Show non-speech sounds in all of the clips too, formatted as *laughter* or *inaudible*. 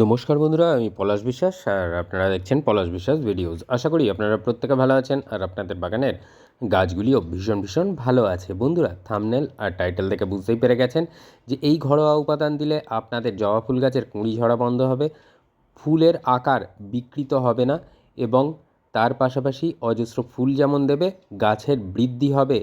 নমস্কার বন্ধুরা, আমি পলাশ বিশ্বাস আর আপনারা দেখছেন পলাশ বিশ্বাস ভিডিওস। আশা করি আপনারা প্রত্যেকে ভালো আছেন আর আপনাদের বাগানের গাছগুলিও ভীষণ ভীষণ ভালো আছে। বন্ধুরা থামনেল আর টাইটেল থেকে বুঝতেই পেরে গেছেন যে এই ঘরোয়া উপাদান দিলে আপনাদের জবা ফুল গাছের কুঁড়ি ঝরা বন্ধ হবে, ফুলের আকার বিকৃত হবে না এবং তার পাশাপাশি অজস্র ফুল যেমন দেবে, গাছের বৃদ্ধি হবে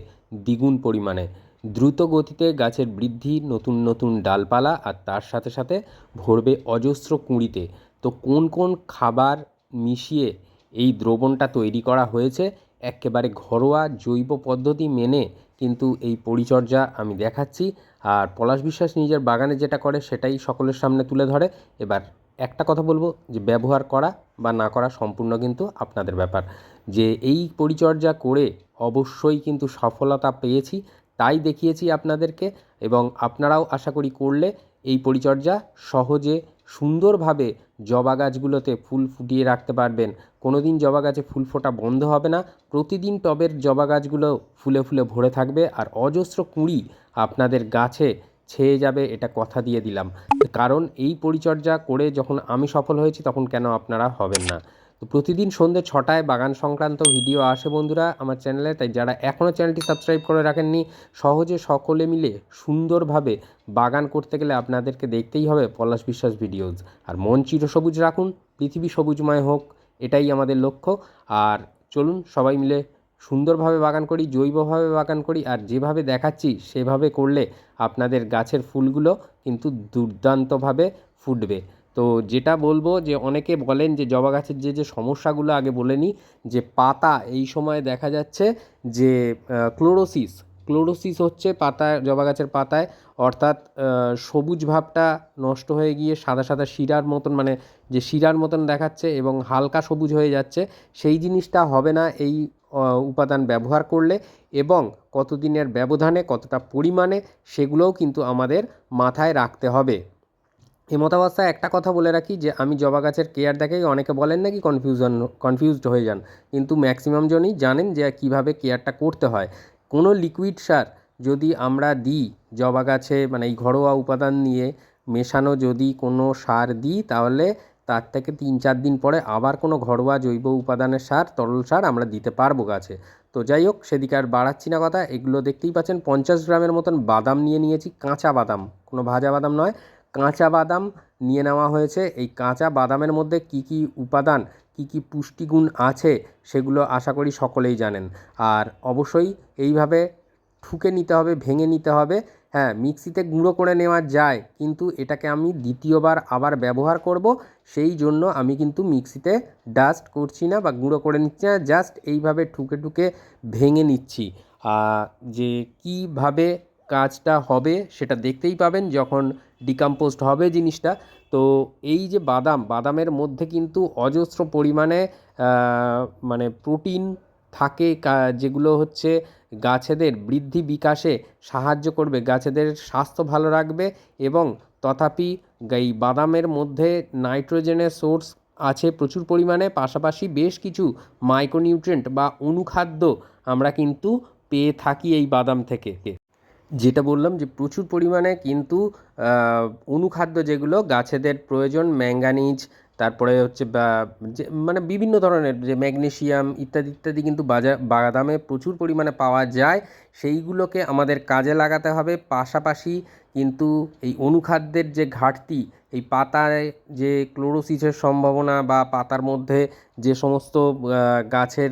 দ্বিগুণ পরিমাণে। দ্রুত গতিতে গাছের বৃদ্ধি, নতুন নতুন ডালপালা আর তার সাথে সাথে ভরবে অজস্র কুঁড়িতে। তো কোন কোন খাবার মিশিয়ে এই দ্রবণটা তৈরি করা হয়েছে? একেবারে ঘরোয়া জৈব পদ্ধতি মেনে কিন্তু এই পরিচর্যা আমি দেখাচ্ছি। আর পলাশ বিশ্বাস নিজের বাগানে যেটা করে সেটাই সকলের সামনে তুলে ধরে। এবার একটা কথা বলব যে ব্যবহার করা বা না করা সম্পূর্ণ কিন্তু আপনাদের ব্যাপার। যে এই পরিচর্যা করে অবশ্যই কিন্তু সফলতা পেয়েছি। তাই দেখিয়েছি আপনাদেরকে এবং আপনারাও আশা করি করলে এই পরিচর্যা সহজে, সুন্দরভাবে জবা গাছগুলোতে ফুল ফুটিয়ে রাখতে পারবেন। কোনো দিন জবা গাছে ফুল ফোটা বন্ধ হবে না। প্রতিদিন টবের জবা গাছগুলো ফুলে ফুলে ভরে থাকবে আর অজস্র কুঁড়ি আপনাদের গাছে ছেয়ে যাবে এটা কথা দিয়ে দিলাম। কারণ এই পরিচর্যা করে যখন আমি সফল হয়েছি তখন কেন আপনারা হবেন না? তো প্রতিদিন সন্ধ্যে ছটায় বাগান সংক্রান্ত ভিডিও আসে বন্ধুরা আমার চ্যানেলে, তাই যারা এখনও চ্যানেলটি সাবস্ক্রাইব করে রাখেননি, সহজে সকলে মিলে সুন্দরভাবে বাগান করতে গেলে আপনাদেরকে দেখতেই হবে পলাশ বিশ্বাস ভিডিওজ। আর মন চিরসবুজ রাখুন, পৃথিবী সবুজময় হোক, এটাই আমাদের লক্ষ্য। আর চলুন সবাই মিলে সুন্দরভাবে বাগান করি, জৈবভাবে বাগান করি, আর যেভাবে দেখাচ্ছি সেভাবে করলে আপনাদের গাছের ফুলগুলো কিন্তু দুর্দান্তভাবে ফুটবে। তো যেটা বলব যে অনেকে বলেন যে জবা গাছের যে যে সমস্যাগুলো আগে বলে নিই, যে পাতা, এই সময় দেখা যাচ্ছে যে ক্লোরোসিস ক্লোরোসিস হচ্ছে পাতায় জবা গাছের পাতায়, অর্থাৎ সবুজ ভাবটা নষ্ট হয়ে গিয়ে সাদা সাদা শিরার মতন মানে যে শিরার মতন দেখাচ্ছে এবং হালকা সবুজ হয়ে যাচ্ছে, সেই জিনিসটা হবে না এই উপাদান ব্যবহার করলে এবং কতদিনের ব্যবধানে, কতটা পরিমাণে, সেগুলোও কিন্তু আমাদের মাথায় রাখতে হবে। এমতাবস্থায় একটা কথা বলে রাখি যে, আমি জবা গাছের কেয়ার দেখেই, অনেকে বলেন নাকি কনফিউশন কনফিউজড হয়ে যান। কিন্তু ম্যাক্সিমাম জনই জানেন যে, কীভাবে কেয়ারটা করতে হয়। কোনো লিকুইড সার যদি আমরা দিই জবা গাছে মানে এই ঘরোয়া উপাদান নিয়ে মেশানো যদি কোনো সার দিই, তাহলে তার থেকে তিন চার দিন পরে আবার কোনো ঘরোয়া জৈব উপাদানের সার, তরল সার আমরা দিতে পারব গাছে। তো যাই হোক, সেদিকে আর বাড়াচ্ছি না কথা। এগুলো দেখতেই পাচ্ছেন, পঞ্চাশ গ্রামের মতন বাদাম নিয়ে নিয়েছি, কাঁচা বাদাম। কোনো ভাজা বাদাম নয়। কাঁচা বাদাম নিয়ে নেওয়া হয়েছে। এই কাঁচা বাদামের মধ্যে কি কি উপাদান, কি কি পুষ্টিগুণ আছে সেগুলো আশা করি সকলেই জানেন। আর অবশ্যই এইভাবে ঠুকে নিতে হবে, ভেঙে নিতে হবে। হ্যাঁ মিক্সিতে গুঁড়ো করে নেওয়া যায়, কিন্তু এটাকে আমি দ্বিতীয়বার আবার ব্যবহার করব। সেই জন্য আমি কিন্তু মিক্সিতে ডাস্ট করছি না বা গুঁড়ো করে নিচ্ছি না, জাস্ট এইভাবে ঠুকে ঠুকে ভেঙে নিচ্ছি। যে কীভাবে কাজটা হবে সেটা দেখতেই পাবেন যখন ডিকম্পোজড হবে জিনিসটা। তো এই যে বাদাম, বাদামের মধ্যে কিন্তু অজস্র পরিমাণে মানে প্রোটিন থাকে যেগুলো হচ্ছে গাছেদের বৃদ্ধি বিকাশে সাহায্য করবে, গাছেদের স্বাস্থ্য ভালো রাখবে এবং তথাপি এই বাদামের মধ্যে নাইট্রোজেনের সোর্স আছে প্রচুর পরিমাণে, পাশাপাশি বেশ কিছু মাইক্রোনিউট্রেন্ট বা অনুখাদ্য আমরা কিন্তু পেয়ে থাকি এই বাদাম থেকে। যেটা বললাম যে প্রচুর পরিমাণে কিন্তু অনুখাদ্য যেগুলো গাছেদের প্রয়োজন, ম্যাঙ্গানিজ, তারপরে হচ্ছে যে মানে বিভিন্ন ধরনের যে ম্যাগনেশিয়াম ইত্যাদি ইত্যাদি কিন্তু বাজা, বাদামে প্রচুর পরিমাণে পাওয়া যায়। সেইগুলোকে আমাদের কাজে লাগাতে হবে। পাশাপাশি কিন্তু এই অনুখাদ্যের যে ঘাটতি, এই পাতায় যে ক্লোরোসিসের সম্ভাবনা বা পাতার মধ্যে যে সমস্ত গাছের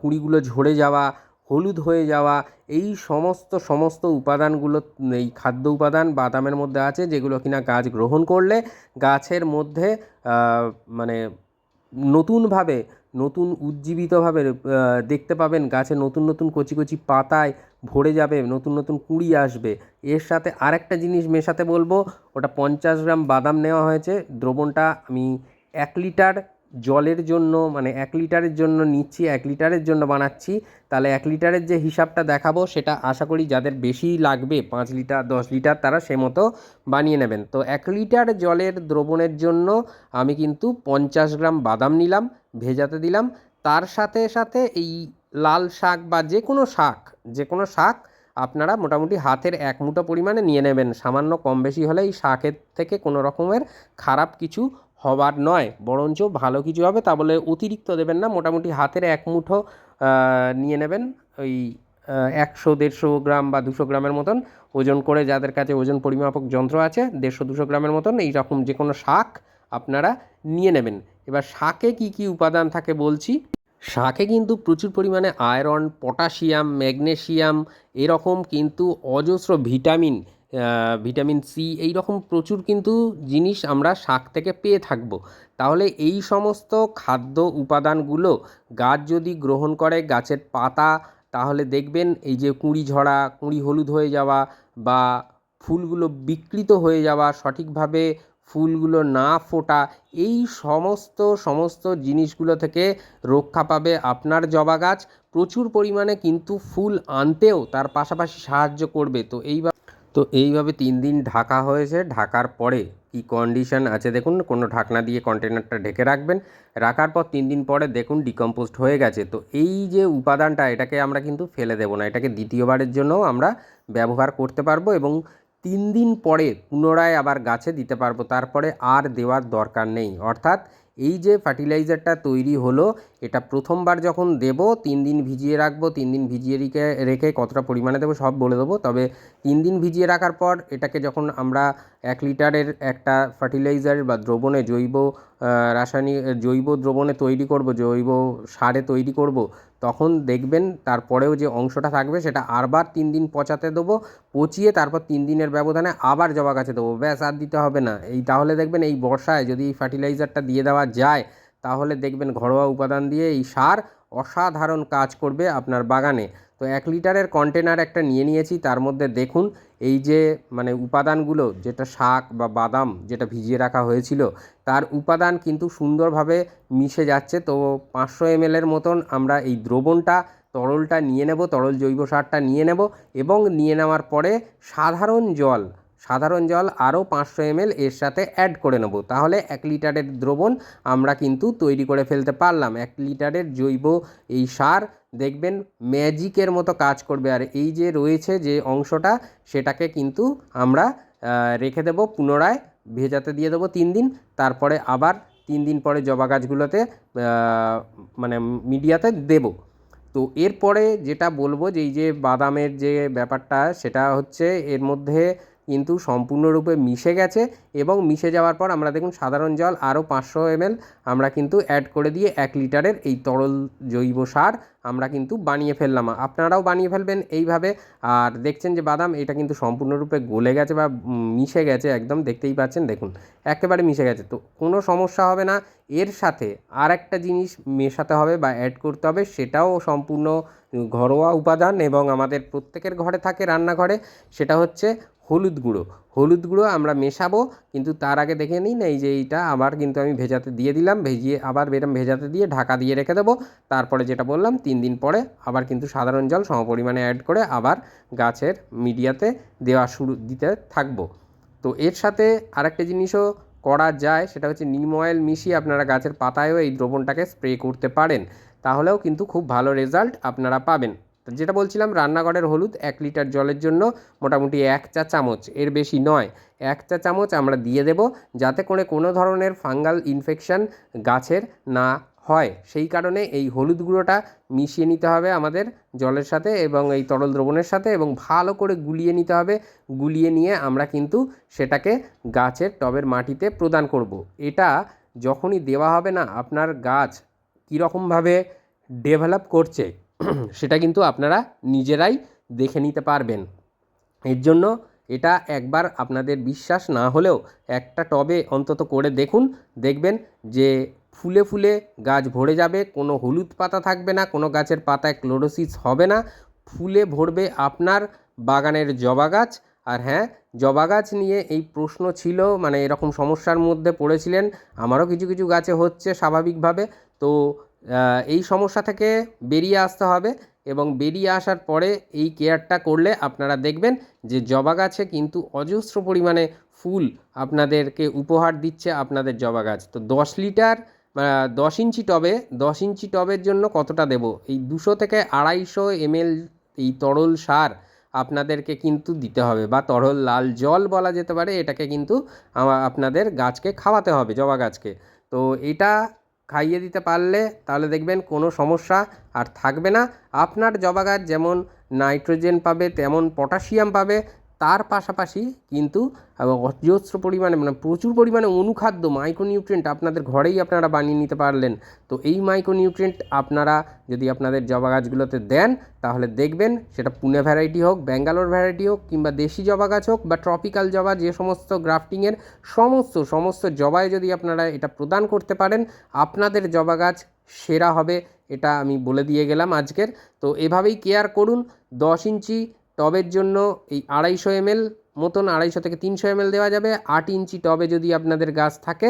কুঁড়িগুলো ঝরে যাওয়া হলুদ হয়ে যাওয়া, এই সমস্ত সমস্ত উপাদানগুলো, এই খাদ্য উপাদান বাদামের মধ্যে আছে যেগুলো কিনা গাছ গ্রহণ করলে গাছের মধ্যে মানে নতুনভাবে, নতুন উজ্জীবিতভাবে দেখতে পাবেন গাছে নতুন নতুন কচি কচি পাতায় ভরে যাবে, নতুন নতুন কুঁড়ি আসবে। এর সাথে আরেকটা জিনিস মেশাতে বলব, ওটা পঞ্চাশ গ্রাম বাদাম নেওয়া হয়েছে। দ্রবণটা আমি এক লিটার জলের জন্য মানে এক লিটারের জন্য নিচ্ছি, এক লিটারের জন্য বানাচ্ছি, তাহলে এক লিটারের যে হিসাবটা দেখাবো, সেটা আশা করি যাদের বেশি লাগবে, পাঁচ লিটার, দশ লিটার, তারা সে মতো বানিয়ে নেবেন। তো এক লিটার জলের দ্রবণের জন্য আমি কিন্তু পঞ্চাশ গ্রাম বাদাম নিলাম, ভেজাতে দিলাম। তার সাথে সাথে এই লাল শাক বা যে কোনো শাক, যে কোনো শাক আপনারা মোটামুটি হাতের এক মুঠো পরিমাণে নিয়ে নেবেন। সামান্য কম বেশি হলে এই শাকের থেকে কোনো রকমের খারাপ কিছু হবার নয়, বরঞ্চ ভালো কিছু হবে তা বলে অতিরিক্ত দেবেন না। মোটামুটি হাতের এক মুঠো নিয়ে নেবেন ওই একশো, দেড়শো গ্রাম বা দুশো গ্রামের মতন ওজন করে যাদের কাছে ওজন পরিমাপক যন্ত্র আছে, দেড়শো, দুশো গ্রামের মতন এই রকম যে কোনো শাক আপনারা নিয়ে নেবেন। এবার শাকে কি কি উপাদান থাকে বলছি। শাকে কিন্তু প্রচুর পরিমাণে আয়রন, পটাশিয়াম, ম্যাগনেশিয়াম, এরকম কিন্তু অজস্র ভিটামিন ভিটামিন সি এই রকম প্রচুর কিন্তু জিনিস আমরা শাক থেকে পেয়ে থাকব। তাহলে এই সমস্ত খাদ্য উপাদানগুলো গাছ যদি গ্রহণ করে গাছের পাতা, তাহলে দেখবেন এই যে কুঁড়ি ঝরা, কুঁড়ি হলুদ হয়ে যাওয়া বা ফুলগুলো বিকৃত হয়ে যাওয়া, সঠিকভাবে ফুলগুলো না ফোটা, এই সমস্ত সমস্ত জিনিসগুলো থেকে রক্ষা পাবে আপনার জবা গাছ। প্রচুর পরিমাণে কিন্তু ফুল আনতেও তার পাশাপাশি সাহায্য করবে। তো এইভাবে তো এইভাবে তিন দিন ঢাকা হয়েছে। ঢাকার পরে কি কন্ডিশন আছে দেখুন, কোনো ঢাকনা দিয়ে কন্টেনারটা ঢেকে রাখবেন। রাখার পর তিন দিন পরে দেখুন ডিকম্পোস্ট হয়ে গেছে। তো এই যে উপাদানটা, এটাকে আমরা কিন্তু ফেলে দেবো না। এটাকে দ্বিতীয়বারের জন্য আমরা ব্যবহার করতে পারব এবং তিন দিন পরে পুনরায় আবার গাছে দিতে পারব। তারপরে আর দেওয়ার দরকার নেই। অর্থাৎ এই যে ফার্টিলাইজারটা তৈরি হলো, এটা প্রথমবার যখন দেব, তিন দিন ভিজিয়ে রাখব, তিন দিন ভিজিয়ে রেখে রেখে কতটা পরিমাণে দেবো সব বলে দেবো। তবে তিন দিন ভিজিয়ে রাখার পর এটাকে যখন আমরা এক লিটারের একটা ফার্টিলাইজার বা দ্রবণে জৈব রাসায়নিক, জৈব দ্রবণে তৈরি করব, জৈব সারে তৈরি করব তখন দেখবেন তারপরেও যে অংশটা থাকবে সেটা আরবার তিন দিন পচাতে দেবো, পচিয়ে তারপর তিন দিনের ব্যবধানে আবার জবা গাছে দেবো, ব্যাস আর দিতে হবে না। এই তাহলে দেখবেন এই বর্ষায় যদি এই ফার্টিলাইজারটা দিয়ে দেওয়া যায়, তাহলে দেখবেন ঘরোয়া উপাদান দিয়ে এই সার অসাধারণ কাজ করবে আপনার বাগানে। তো এক লিটারের কন্টেনার একটা নিয়ে নিয়েছি, তার মধ্যে দেখুন এই যে মানে উপাদানগুলো, যেটা শাক বা বাদাম যেটা ভিজিয়ে রাখা হয়েছিল, তার উপাদান কিন্তু সুন্দরভাবে মিশে যাচ্ছে। তো পাঁচশো এমএলের মতন আমরা এই দ্রবণটা, তরলটা নিয়ে নেব, তরল জৈব সারটা নিয়ে নেব এবং নিয়ে নেওয়ার পরে সাধারণ জল সাধারণ জল আরও পাঁচশো এমএল এর সাথে অ্যাড করে নেব। তাহলে এক লিটারের দ্রবণ আমরা কিন্তু তৈরি করে ফেলতে পারলাম। এক লিটারের জৈব এই সার দেখবেন ম্যাজিকের মতো কাজ করবে। আর এই যে রয়েছে যে অংশটা, সেটাকে কিন্তু আমরা রেখে দেবো, পুনরায় ভেজাতে দিয়ে দেবো তিন দিন। তারপরে আবার তিন দিন পরে জবা গাছগুলোতে মানে মিডিয়াতে দেবো। তো এরপরে যেটা বলব যে এই যে বাদামের যে ব্যাপারটা, সেটা হচ্ছে এর মধ্যে কিন্তু সম্পূর্ণরূপে মিশে গেছে এবং মিশে যাওয়ার পর আমরা দেখুন সাধারণ জল আরও পাঁচশো এমএল, আমরা কিন্তু অ্যাড করে দিয়ে এক লিটারের এই তরল জৈব সার আমরা কিন্তু বানিয়ে ফেললাম। আপনারাও বানিয়ে ফেলবেন এইভাবে। আর দেখছেন যে বাদাম, এটা কিন্তু সম্পূর্ণরূপে গলে গেছে বা মিশে গেছে একদম, দেখতেই পাচ্ছেন, দেখুন, একেবারে মিশে গেছে। তো কোনো সমস্যা হবে না। এর সাথে আর একটা জিনিস মেশাতে হবে বা অ্যাড করতে হবে, সেটাও সম্পূর্ণ ঘরোয়া উপাদান এবং আমাদের প্রত্যেকের ঘরে থাকে রান্নাঘরে, সেটা হচ্ছে হলুদ গুঁড়ো। হলুদ গুঁড়ো আমরা মেশাবো, কিন্তু তার আগে দেখে নিই না এই যে এইটা আবার কিন্তু আমি ভেজাতে দিয়ে দিলাম, ভেজিয়ে আবার বেরম ভেজাতে দিয়ে ঢাকা দিয়ে রেখে দেবো। তারপরে যেটা বললাম, তিন দিন পরে আবার কিন্তু সাধারণ জল সমপরিমাণে অ্যাড করে আবার গাছের মিডিয়াতে দেওয়া শুরু, দিতে থাকব। তো এর সাথে আরেকটা জিনিসও করা যায়, সেটা হচ্ছে নিম অয়েল মিশিয়ে আপনারা গাছের পাতায়ও এই দ্রবণটাকে স্প্রে করতে পারেন। তাহলেও কিন্তু খুব ভালো রেজাল্ট আপনারা পাবেন। তো যেটা বলছিলাম, রান্নাঘরের হলুদ এক লিটার জলের জন্য মোটামুটি এক চা চামচ, এর বেশি নয়। এক চা চামচ আমরা দিয়ে দেব যাতে করে কোনো ধরনের ফাঙ্গাল ইনফেকশান গাছের না হয়। সেই কারণে এই হলুদ গুঁড়োটা মিশিয়ে নিতে হবে আমাদের জলের সাথে এবং এই তরল দ্রবণের সাথে এবং ভালো করে গুলিয়ে নিতে হবে। গুলিয়ে নিয়ে আমরা কিন্তু সেটাকে গাছের টবের মাটিতে প্রদান করব। এটা যখনই দেওয়া হবে না, আপনার গাছ কীরকমভাবে ডেভেলপ করছে *clears throat* সেটা কিন্তু আপনারা নিজেরাই দেখে নিতে পারবেন। এর জন্য এটা একবার আপনাদের বিশ্বাস না হলেও একটা টবে অন্তত করে দেখুন, দেখবেন যে ফুলে ফুলে গাছ ভরে যাবে, কোনো হলুদ পাতা থাকবে না, কোনো গাছের পাতায় ক্লোরোসিস হবে না, ফুলে ভরবে আপনার বাগানের জবা গাছ। আর হ্যাঁ জবা গাছ নিয়ে এই প্রশ্ন ছিল মানে এরকম সমস্যার মধ্যে পড়েছিলেন, আমারও কিছু কিছু গাছে হচ্ছে স্বাভাবিকভাবে, তো এই সমস্যা থেকে বেরিয়ে আসতে হবে এবং বেরিয়ে আসার পরে এই কেয়ারটা করলে আপনারা দেখবেন যে জবা গাছে কিন্তু অজস্র পরিমাণে ফুল আপনাদেরকে উপহার দিচ্ছে আপনাদের জবা গাছ। তো দশ লিটার দশ ইঞ্চি টবে, দশ ইঞ্চি টবের জন্য কতটা দেব? এই দুশো থেকে আড়াইশো এমএল এই তরল সার আপনাদেরকে কিন্তু দিতে হবে বা তরল লাল জল বলা যেতে পারে, এটাকে কিন্তু আপনাদের গাছকে খাওয়াতে হবে, জবা গাছকে। তো এটা খাইয়ে দিতে পারলে তাহলে দেখবেন কোনো সমস্যা আর থাকবে না। আপনার জবা গাছ যেমন নাইট্রোজেন পাবে, তেমন পটাশিয়াম পাবে তার পাশাপাশি কিন্তু অজস্র পরিমাণে মানে প্রচুর পরিমাণে অনুখাদ্য মাইক্রোনিউট্রিয়েন্ট আপনাদের ঘরেই আপনারা বানিয়ে নিতে পারলেন। তো এই মাইক্রোনিউট্রিয়েন্ট আপনারা যদি আপনাদের জবা গাছগুলোতে দেন, তাহলে দেখবেন সেটা পুনে ভ্যারাইটি হোক, ব্যাঙ্গালোর ভ্যারাইটি হোক, কিংবা দেশি জবা গাছ হোক, বা ট্রপিক্যাল জবা, যে সমস্ত গ্রাফটিংয়ের সমস্ত সমস্ত জবায় যদি আপনারা এটা প্রদান করতে পারেন, আপনাদের জবা গাছ সেরা হবে, এটা আমি বলে দিয়ে গেলাম আজকের। তো এভাবেই কেয়ার করুন, দশ ইঞ্চি টবের জন্য এই আড়াইশো এমএল মতন আড়াইশো থেকে তিনশো এমএল দেওয়া যাবে। আট ইঞ্চি টবে যদি আপনাদের গাছ থাকে,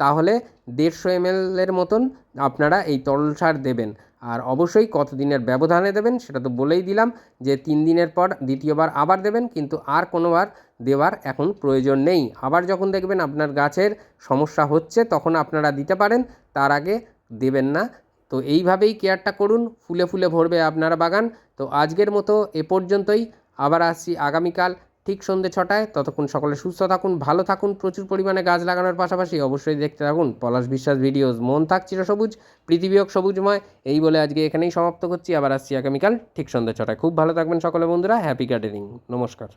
তাহলে দেড়শো এমএলের মতন আপনারা এই তরল সার দেবেন। আর অবশ্যই কতদিনের ব্যবধানে দেবেন সেটা তো বলেই দিলাম যে তিন দিনের পর দ্বিতীয়বার আবার দেবেন, কিন্তু আর কোনোবার দেওয়ার এখন প্রয়োজন নেই। আবার যখন দেখবেন আপনার গাছের সমস্যা হচ্ছে, তখন আপনারা দিতে পারেন, তার আগে দেবেন না। তো এইভাবেই কেয়ারটা করুন, ফুলে ফুলে ভরবে আপনার বাগান। তো আজকের মতো এ পর্যন্তই, আবার আসছি আগামীকাল ঠিক সন্ধ্যে ছটায়। ততক্ষণ সকলে সুস্থ থাকুন, ভালো থাকুন, প্রচুর পরিমাণে গাছ লাগানোর পাশাপাশি অবশ্যই দেখতে থাকুন পলাশ বিশ্বাস ভিডিওস। মন থাক চিরসবুজ পৃথিবী হোক সবুজময়, এই বলে আজকে এখানেই সমাপ্ত করছি, আবার আসছি আগামীকাল ঠিক সন্ধ্যে ছটায়। খুব ভালো থাকবেন সকলে বন্ধুরা, হ্যাপি গার্ডেনিং, নমস্কার।